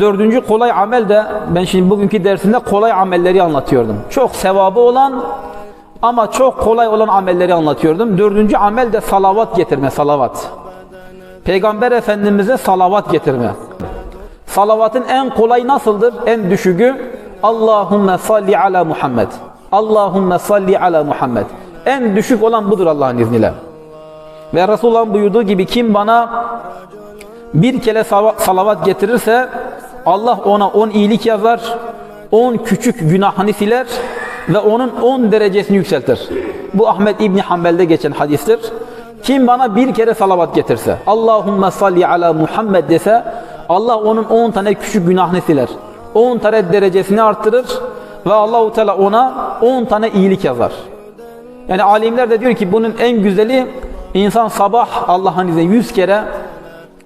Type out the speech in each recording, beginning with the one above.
Dördüncü kolay amel de ben şimdi bugünkü dersinde kolay amelleri anlatıyordum. Çok sevabı olan ama çok kolay olan amelleri anlatıyordum. Dördüncü amel de salavat getirme, salavat. Peygamber Efendimiz'e salavat getirme. Salavatın en kolay nasıldır? En düşüğü Allahümme salli ala Muhammed. Allahümme salli ala Muhammed. En düşük olan budur Allah'ın izniyle. Ve Resulullah'ın buyurduğu gibi kim bana bir kere salavat getirirse Allah ona on iyilik yazar, on küçük günahını siler ve onun on derecesini yükseltir. Bu Ahmet İbni Hanbel'de geçen hadistir. Kim bana bir kere salavat getirse, Allahümme salli ala Muhammed dese, Allah onun on tane küçük günahını siler. on tane derecesini arttırır ve Allahu Teala ona on tane iyilik yazar. Yani alimler de diyor ki bunun en güzeli insan sabah Allah'ın izniyle yüz kere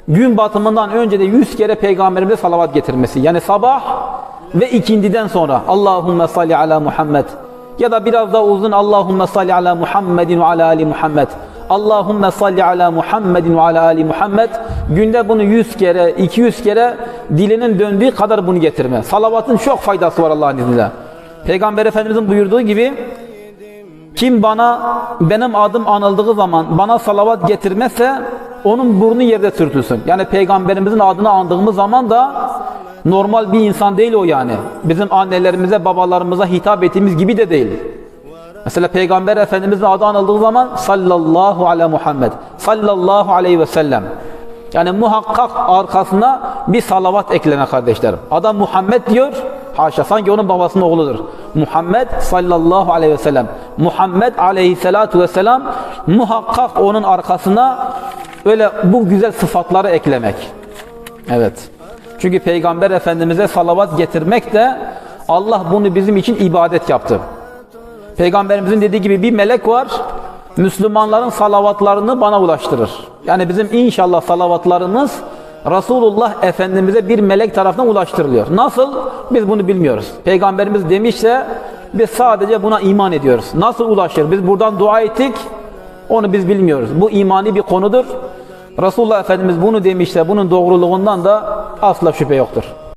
gün batımından önce de yüz kere peygamberimize salavat getirmesi. Yani sabah ve ikindiden sonra Allahümme salli ala Muhammed ya da biraz daha uzun Allahümme salli ala Muhammedin ve ala ali Muhammed. Allahümme salli ala Muhammedin ve ala ali Muhammed. Günde bunu 100 kere, 200 kere dilinin döndüğü kadar bunu getirme. Salavatın çok faydası var Allah'ın izniyle. Peygamber Efendimizin buyurduğu gibi kim bana benim adım anıldığı zaman bana salavat getirmezse onun burnu yerde sürtülsün. Yani peygamberimizin adını andığımız zaman da normal bir insan değil o yani. Bizim annelerimize, babalarımıza hitap ettiğimiz gibi de değil. Mesela Peygamber Efendimizin adı anıldığı zaman sallallahu ala Muhammed, sallallahu aleyhi ve sellem. Yani muhakkak arkasına bir salavat ekleme kardeşlerim. Adam Muhammed diyor, haşa sanki onun babasının oğludur. Muhammed sallallahu aleyhi ve sellem. Muhammed aleyhissalatu vesselam muhakkak onun arkasına öyle bu güzel sıfatları eklemek. Evet. Çünkü Peygamber Efendimiz'e salavat getirmek de Allah bunu bizim için ibadet yaptı. Peygamberimizin dediği gibi bir melek var. Müslümanların salavatlarını bana ulaştırır. Yani bizim inşallah salavatlarımız Resulullah Efendimiz'e bir melek tarafından ulaştırılıyor. Nasıl? Biz bunu bilmiyoruz. Peygamberimiz demişse biz sadece buna iman ediyoruz. Nasıl ulaşır? Biz buradan dua ettik. Onu biz bilmiyoruz. Bu imani bir konudur. Resulullah Efendimiz bunu demişse bunun doğruluğundan da asla şüphe yoktur.